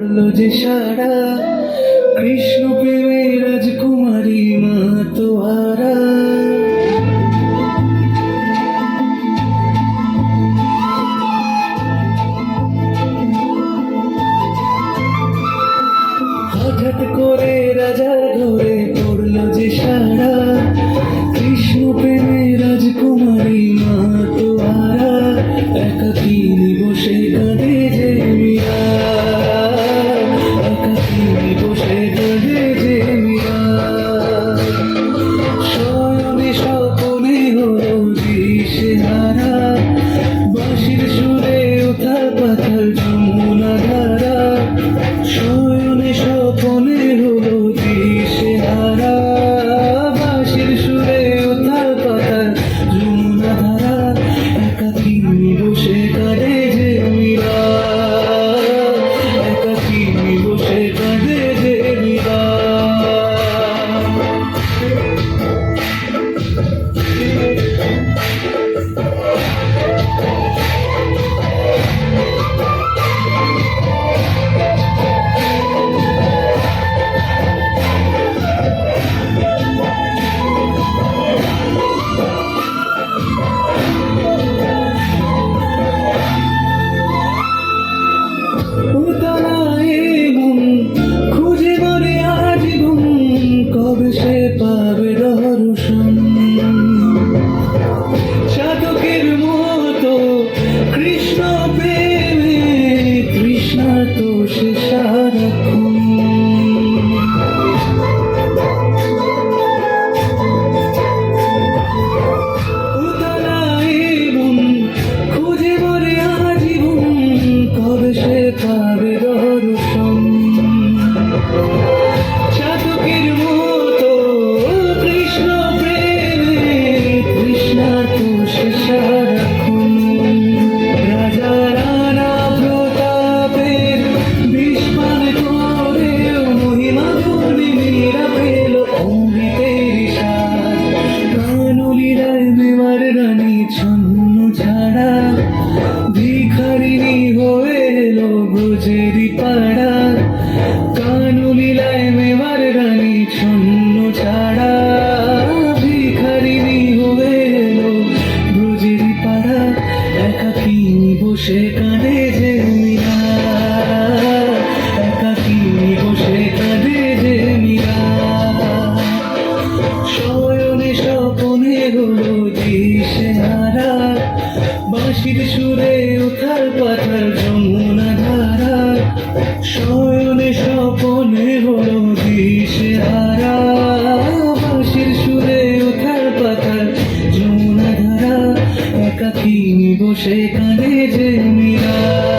পড়ল যে সারা, কৃষ্ণ প্রেমে রাজকুমারী মা তোহারা। হঠাৎ করে রাজার ঘরে পড়ল যে সারা, কৃষ্ণ প্রেমে রাজকুমারী মা তোহারা। একাকিনী বসে কাঁদে gecem ya.